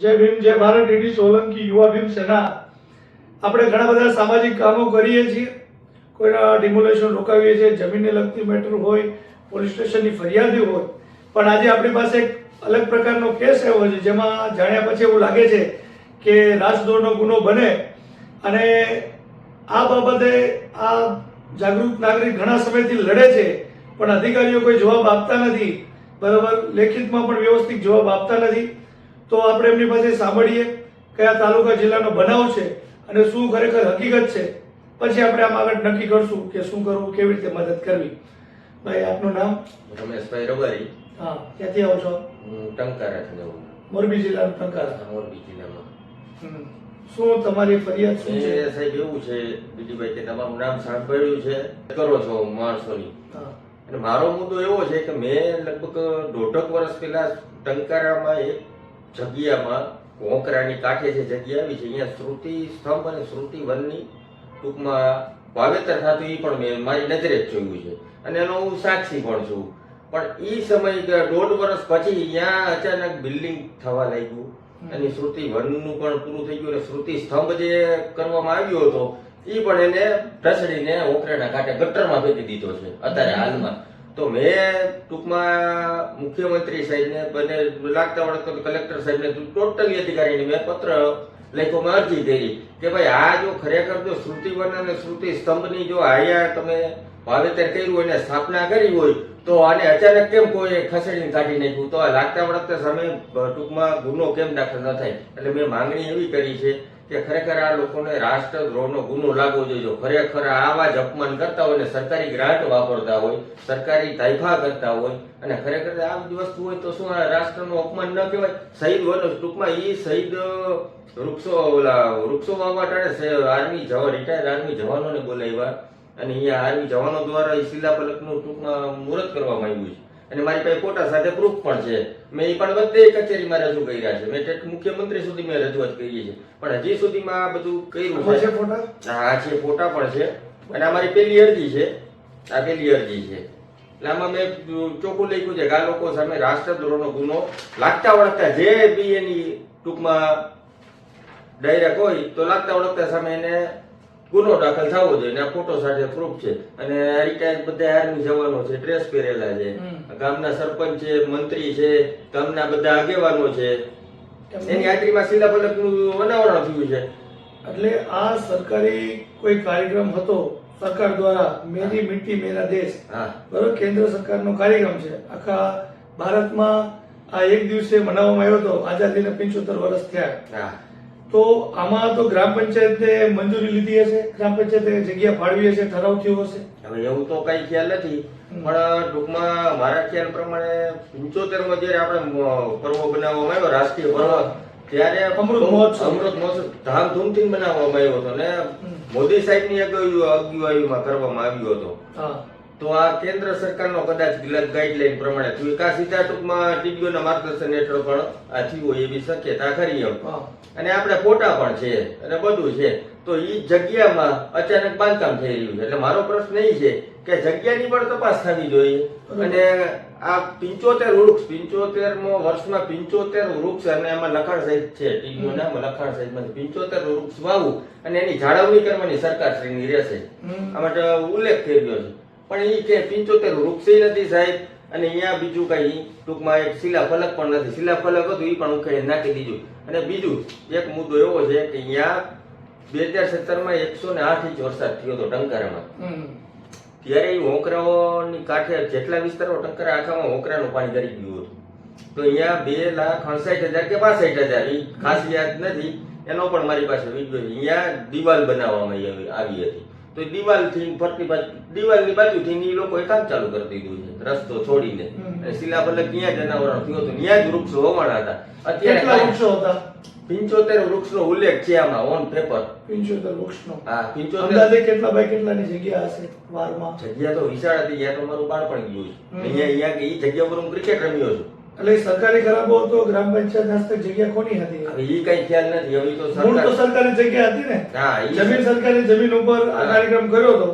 જય ભીમ, જય ભારત ડીડી સોલંકી, યુવા ભીમ સેના. આપણે ઘણા બધા સામાજિક કામો કરીએ છીએ. કોઈના ડિમોલેશન રોકાવીએ છીએ, જમીનને લગતી મેટર હોય, પોલીસ સ્ટેશનની ફરિયાદી હોય. પણ આજે આપણી પાસે એક અલગ પ્રકારનો કેસ આવ્યો છે, જેમાં જાણ્યા પછી એવું લાગે છે કે રાજદ્રોહનો ગુનો બને. અને આ બાબતે આ જાગૃત નાગરિક ઘણા સમયથી લડે છે, પણ અધિકારીઓ કોઈ જવાબ આપતા નથી. બરાબર, લેખિતમાં પણ વ્યવસ્થિત જવાબ આપતા નથી. તો આપણે એમની પાસે સાંભળીએ કયા તાલુકા જિલ્લાનો બનાવ છે અને શું ખરેખર હકીકત છે. પછી આપણે આમ આગળ નક્કી કરશું કે શું કરવું કેવી રીતે મદદ કરવી. ભાઈ આપનું નામ? રમેશભાઈ રબારી. હા ક્યાંથી આવો છો? હું ટંકારાથી આવું મોરબી જિલ્લાનું ટંકારા. મોરબી જિલ્લામાં. શું તમારી ફરિયાદ શું છે? સાહેબ એવું છે બીજીભાઈ કે તમારું નામ સાંભળ્યું છે. કરો છો માણસોની. અને મારો મુદ્દો એવો છે કે મેં લગભગ દોઢક વર્ષ પહેલા ટંકારામાં એક જગ્યામાં કોંકરાની કાંઠે જે જગ્યા આવી છે અહીંયા શ્રુતિ સ્તંભ અને શ્રુતિ વનની ટૂંકમાં વાવેતર થતું એ પણ મેં મારી નજરે જ જોયું છે. અને એનો હું સાક્ષી પણ છું. પણ એ સમય દોઢ વર્ષ પછી અહીંયા અચાનક બિલ્ડિંગ થવા લાગ્યું. અને શ્રુતિ વનનું પણ પૂરું થઈ ગયું અને શ્રુતિ સ્તંભ જે કરવામાં આવ્યો હતો એ પણ એને ઢસડીને ઓકરેના કાંઠે ગટરમાં ફેંકી દીધો છે અત્યારે હાલમાં. તો મેં ટૂંકમાં મુખ્યમંત્રી સાહેબને બંને લાગતા વળગતા કલેક્ટર સાહેબને ટોટલી અધિકારીને મેં પત્ર લેખોમાં અરજી કરી કે ભાઈ આ જો ખરેખર જો શ્રુતિવન અને શ્રુતિ સ્તંભની જો આયા તમે વાવેતર કર્યું હોય ને સ્થાપના કરી હોય, તો આને અચાનક કેમ કોઈ ખસેડીને કાઢી નાખ્યું? તો આ લાગતા વળગતા સામે ટૂંકમાં ગુનો કેમ દાખલ ન થાય? એટલે મેં માંગણી એવી કરી છે કે ખરેખર આ લોકોને રાષ્ટ્રદ્રોહનો ગુનો લાગવો જોઈએ. ખરેખર આવા જ અપમાન કરતા હોય ને સરકારી ગ્રાન્ટ વાપરતા હોય, સરકારી તાઇફા કરતા હોય, અને ખરેખર આ બધી વસ્તુ હોય તો શું આ રાષ્ટ્રનું અપમાન ન કહેવાય? શહીદ હોય ટૂંકમાં એ શહીદ વૃક્ષો, ઓલા, વૃક્ષો વાવવા ટાણે આર્મી જવા રિટાયર્ડ આર્મી જવાનોને બોલાવ્યા. અને અહીંયા આર્મી જવાનો દ્વારા એ શિલાફલકનું ટૂંકમાં મુહૂર્ત કરવામાં આવ્યું છે. અને મારી પાસે ફોટા સાથે પ્રૂફ પણ છે. મેં એ પણ બધે કચેરીમાં રજૂ કર્યા છે. મેં મુખ્યમંત્રી સુધી મેં રજૂઆત કરી છે. પણ હજી સુધીમાં આ બધું કર્યું છે ફોટા? હા છે ફોટા પણ છે. અને આ મારી પેલી અરજી છે. આ પેલી અરજી છે. એટલે આમાં મેં ચોખ્ખું લખ્યું છે કે આ લોકો સામે રાષ્ટ્રદ્રોહનો ગુનો લાગતા વળગતા જે બી એની ટૂંકમાં ડાયરેક્ટ હોય તો લાગતા વળગતા સામે એને ગુનો દાખલ થવો જોઈએ આ ફોટો સાથે પ્રૂફ છે. અને રિટાયર બધા આર્મી જવાનો છે ડ્રેસ પહેરેલા છે. ગામના સરપંચ છે મંત્રી છે ગામના બધા આગેવાનો છે. એની હાજરીમાં શિલાફલકનું અનાવરણ થયું છે. એટલે આ સરકારી કોઈ કાર્યક્રમ હતો સરકાર દ્વારા મેરી મિટ્ટી મેરા દેશ. હા. બરોબર કેન્દ્ર સરકારનો કાર્યક્રમ છે. આખા ભારતમાં આ એક દિવસે મનાવવામાં આવ્યો હતો આઝાદીને પંચોતેર વર્ષ થયા. તો આમાં તો ગ્રામ પંચાયતે મંજૂરી લીધી હશે. ગ્રામ પંચાયતે જગ્યા ફાળવી હશે ઠરાવ થયો હશે. હવે એવું તો કઈ ખ્યાલ નથી પણ ટૂંકમાં મારા ખ્યાલ પ્રમાણે પંચોતેરમાં જયારે આપણે પર્વ બનાવવામાં આવ્યો રાષ્ટ્રીય પર્વ ત્યારે અમૃત મહોત્સવ. અમૃત મહોત્સવ ધામધૂમથી બનાવવામાં આવ્યો હતો ને. મોદી સાહેબની આગેવાઈમાં કરવામાં આવ્યો હતો. હા. તો આ કેન્દ્ર સરકારનો કદાચ ગાઈડલાઈન પ્રમાણે થયું. કા સીધા ટૂંકમાં ટીડીઓના માર્ગદર્શન હેઠળ પણ આ થયું એવી શક્યતા ખરી એમ. અને આપણે ફોટા પણ છે અને બધું છે. તો એ જગ્યામાં અચાનક બાંધકામ થઈ રહ્યું છે. એટલે મારો પ્રશ્ન એ છે કે જગ્યાની પણ તપાસ થવી જોઈએ. અને આ પિંચોતેર વૃક્ષ પિંચોતેર વર્ષમાં પિંચોતેર વૃક્ષ અને એમાં લખાણ સહિત છે નામ લખાણ સહિતમાં પિંચોતેર વૃક્ષ વાવું અને એની જાળવણી કરવાની સરકાર શ્રીની રહેશે. આ માટે ઉલ્લેખ થઈ રહ્યો છે. પણ એ કે પિંચોતેર વૃક્ષ નથી સાહેબ. અને અહીંયા બીજું કઈ ટૂંકમાં એક શિલાફલક પણ નથી. શિલાફલક હતું એ પણ ઉકેલી નાખી દીધું. અને બીજું એક મુદ્દો એવો છે કે અહીંયા બે હજાર સત્તરમાં એકસો ને આઠ ઇંચ વરસાદ થયો હતો ટંકારામાં. ત્યારે એ હોંકરાઓની કાંઠે જેટલા વિસ્તારો ટંકારા આખામાં હોંકરાનું પાણી કરી ગયું હતું. તો અહીંયા બે લાખ અડસાઠ હજાર કે પાસઠ હજાર એ ખાસ યાદ નથી. એનો પણ મારી પાસે વીડિયો અહીંયા દિવાલ બનાવવામાં આવી હતી. તો દિવાલથી ફરતી બાજુ દિવાલની બાજુથી ઈ લોકોએ કામ ચાલુ કરી દીધું છે રસ્તો છોડીને. હમ. અને શિલાફલક ત્યાં જ અનાવરણ થયું હતું. ત્યાં જ વૃક્ષો હોવાના હતા. અત્યારે વૃક્ષો હતા? પિંચોતેર વૃક્ષનો ઉલ્લેખ છે આમાં ઓન પેપર પંચોતેર વૃક્ષનો? હા પિંચોતેર. અંદાજે કેટલા બાય કેટલાની જગ્યા હશે વારમાં? જગ્યા તો વિશાળ હતી ત્યાં તો મારું બાળપણ ગયું છે. અહીંયા અહીંયા ઈ જગ્યા પર હું ક્રિકેટ રમ્યો છું. એટલે સરકારી ખરાબો હતો ગ્રામ પંચાયત હસ્તક જગ્યા કોની હતી? ઈ કઈ ખ્યાલ નથી હવે તો મૂળ તો સરકારી જગ્યા હતી ને? હા જમીન સરકારી જમીન ઉપર આ કાર્યક્રમ કર્યો હતો.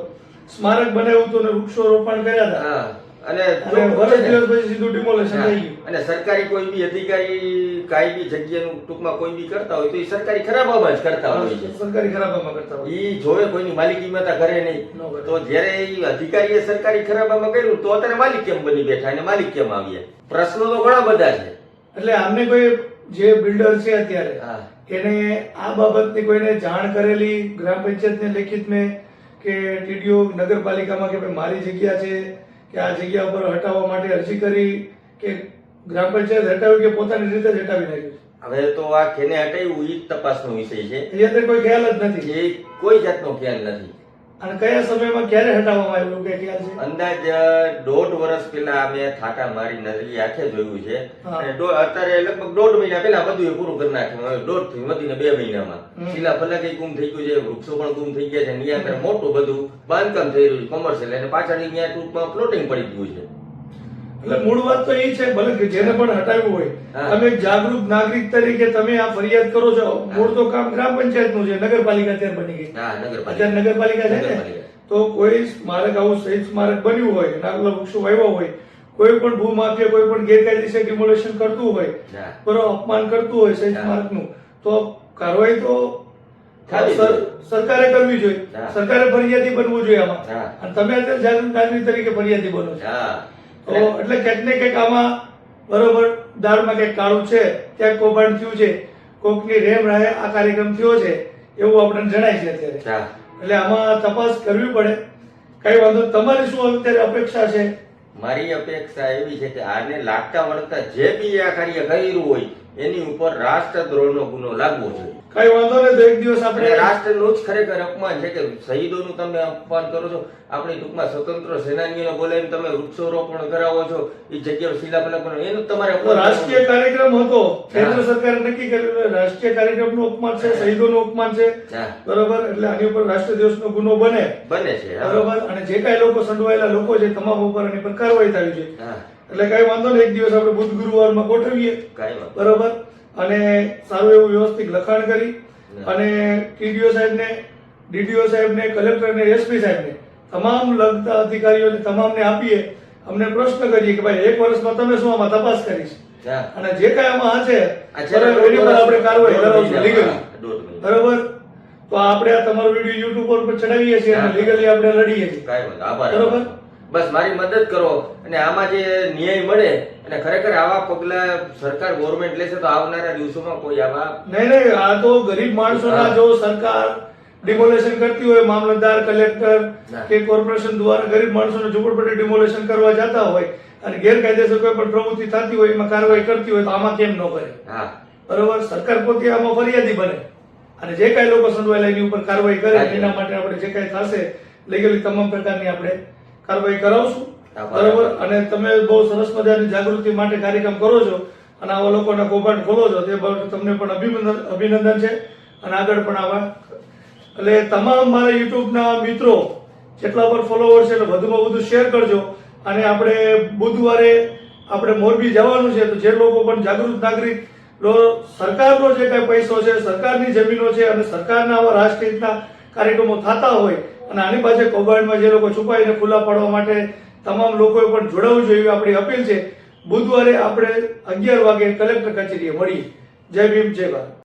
સ્મારક બનાવ્યું હતું ને વૃક્ષો રોપણ કર્યા હતા. હા. અને અને વર્ષ પછી સીધું ડિમોલેશન થઈ ગયું. અને સરકારી કોઈ બી અધિકારી કાઈ બી જગ્યાનું ટૂંકમાં કોઈ બી કરતા હોય તો એ સરકારી ખરાબામાં જ કરતા હોય છે. સરકારી ખરાબામાં કરતા હોય એ જોવે કોઈની માલિકીમાં તો કરે નહીં. તો જ્યારે એ અધિકારીએ સરકારી ખરાબામાં કર્યું તો અત્યારે માલિક કેમ બની બેઠા અને માલિક કેમ આવ્યા? પ્રશ્નો તો ઘણા બધા છે. એટલે આમને કોઈ જે બિલ્ડર છે અત્યારે એને આ બાબતની કોઈને જાણ કરેલી ગ્રામ પંચાયતને લેખિત મેં કે ટીડીઓ નગરપાલિકામાં કે ભાઈ મારી જગ્યા છે કે આ જગ્યા ઉપર હટાવવા માટે અરજી કરી કે ગ્રામ પંચાયત હટાવી કે પોતાની રીતે જ હટાવી નાખ્યું હવે તો આ કેને હટાવ્યું એ જ તપાસનો વિષય છે. છે એ અત્યારે કોઈ ખ્યાલ જ નથી. એ કોઈ જાતનો ખ્યાલ નથી. અને કયા સમયમાં ક્યારે હટાવવામાં આવ્યું કે ખ્યાલ છે? અંદાજ દોઢ વર્ષ પહેલા અમે થાકા મારી નજરી આંખે જોયું છે. અને અત્યારે લગભગ દોઢ મહિના પહેલા બધું એ પૂરું કરી નાખ્યું. હવે દોઢથી વધીને બે મહિનામાં. શીલા ફલકે ગુમ થઈ ગયું છે વૃક્ષો પણ ગુમ થઈ ગયા છે નિયંત્રણ મોટું બધું બાંધકામ થઈ રહ્યું છે કોમર્શિયલ અને પાછળ અહીંયા ટૂંકમાં પ્લોટિંગ પડી ગયું છે. એટલે મૂળ વાત તો એ છે ભલે કે જેને પણ હટાવ્યું હોય તમે જાગૃત નાગરિક તરીકે તમે આ ફરિયાદ કરો છો. મૂળ તો કામ ગ્રામ પંચાયતનું છે નગરપાલિકા અત્યારે બની ગઈ. અત્યારે નગરપાલિકા છે ને? તો કોઈ સ્મારક આવું શહીદ સ્મારક બન્યું હોય નાગલા વૃક્ષો વાવ્યા હોય કોઈ પણ ભૂમાફિયા કોઈ પણ ગેરકાયદેસર ડિમોલેશન કરતું હોય બરો અપમાન કરતું હોય શહીદ. સ્મારકનું તો કાર્યવાહી તો. સરકારે કરવી જોઈએ. સરકારે ફરિયાદી બનવું જોઈએ આમાં. અને તમે અત્યારે જાગૃત નાગરિક તરીકે ફરિયાદી બનો છો. તો એટલે ક્યાંક ને કંઈક આમાં બરોબર દાળમાં કંઈક કાળું છે ત્યાં કૌભાંડ થયું છે કોકની રેમ રાહે આ કાર્યક્રમ થયો છે એવું આપણને જણાય છે અત્યારે. એટલે આમાં તપાસ કરવી પડે. કઈ વાંધો. તમારી શું અત્યારે અપેક્ષા છે? મારી અપેક્ષા એવી છે કે આને લાગતા વળગતા જે બી આ કાર્ય કર્યું હોય એની ઉપર રાષ્ટ્રદ્રોહનો ગુનો લાગવો જોઈએ. કઈ વાંધો નહીં તો એક દિવસ આપણે રાષ્ટ્રનું જ ખરેખર અપમાન છે કે શહીદોનું તમે અપમાન કરો છો. આપણી ટૂંકમાં સ્વતંત્ર સેનાનીઓને બોલાવીને તમે વૃક્ષોરોપણ કરાવો છો એ જગ્યાએ શિલાફલક પણ એનું તમારે રાષ્ટ્રીય કાર્યક્રમ હતો. કેન્દ્ર સરકારે નક્કી કરેલું રાષ્ટ્રીય કાર્યક્રમનું અપમાન છે શહીદોનું અપમાન છે. બરોબર? એટલે આની ઉપર રાષ્ટ્ર દિવસનો ગુનો બને. બને છે. બરોબર? અને જે કાંઈ લોકો સંડોવાયેલા લોકો છે તમામ ઉપર એની પર કાર્યવાહી થવી જોઈએ. હા. એટલે કઈ વાંધો નહીં એક દિવસ આપણે બુધ ગુરુવારમાં ગોઠવીએ. બરોબર? અને સારું એવું વ્યવસ્થિત લખાણ કરી અને ટીડીઓ સાહેબને ડીડીઓ સાહેબને કલેક્ટરને એસપી સાહેબને તમામ લગતા અધિકારીઓને તમામને આપીએ અમને પ્રશ્ન કરીએ કે ભાઈ એક વર્ષમાં તમે શું આમાં તપાસ કરીશ? અને જે કાંઈ આમાં છે આ એની પર આપણે કાર્યવાહી કરાવશું લીગલી. બરાબર? તો આપણે આ તમારો વીડિયો યુટ્યુબ પર ચડાવીએ છીએ અને લીગલી આપણે લડીએ છીએ. બરોબર. બસ મારી મદદ કરો અને આમાં જે ન્યાય મળે અને ખરેખર આવા પગલા સરકાર ગવર્મેન્ટ લેશે તો આવનારા દિવસોમાં કોઈ આવા નહીં નહીં આ તો ગરીબ માણસોના જો સરકાર ડિમોલેશન કરતી હોય મામલતદાર કલેક્ટર કે કોર્પોરેશન દ્વારા ગરીબ માણસોને ઝૂંપડપટ્ટી ડિમોલેશન કરવા જતા હોય અને ગેરકાયદેસર કોઈ પણ પ્રવૃત્તિ થતી હોય એમાં કાર્યવાહી કરતી હોય તો આમાં કેમ ન કરે? હા. બરોબર? સરકાર પોતે આમાં ફરિયાદી બને. અને જે કાંઈ લોકો સંડવાયેલા એની ઉપર કાર્યવાહી કરે એના માટે આપણે જે કાંઈ થશે લીગલી તમામ પ્રકારની આપણે કાર્યવાહી કરાવશું. બરોબર. અને તમે બહુ સરસ મજાની જાગૃતિ માટે કાર્યક્રમ કરો છો અને આવા લોકોના કૌભાંડ ખોલો છો તે તમને પણ અભિનંદન અભિનંદન છે. અને આગળ પણ આવા. એટલે તમામ મારા યુટ્યુબના મિત્રો જેટલા પર ફોલોવર છે એટલે વધુમાં વધુ શેર કરજો. અને આપણે બુધવારે આપણે મોરબી જવાનું છે તો જે લોકો પણ જાગૃત નાગરિક સરકારનો જે કાંઈ પૈસો છે સરકારની જમીનો છે અને સરકારના આવા રાષ્ટ્રહિતના કાર્યક્રમો થતા હોય અને આની પાસે કૌભાંડમાં જે લોકો છુપાઈને ખુલ્લા પાડવા માટે તમામ લોકોએ પણ જોડાવવું જોઈએ આપણી અપીલ છે. બુધવારે આપણે અગિયાર વાગે કલેક્ટર કચેરીએ મળીએ. જય ભીમ, જય ભારત.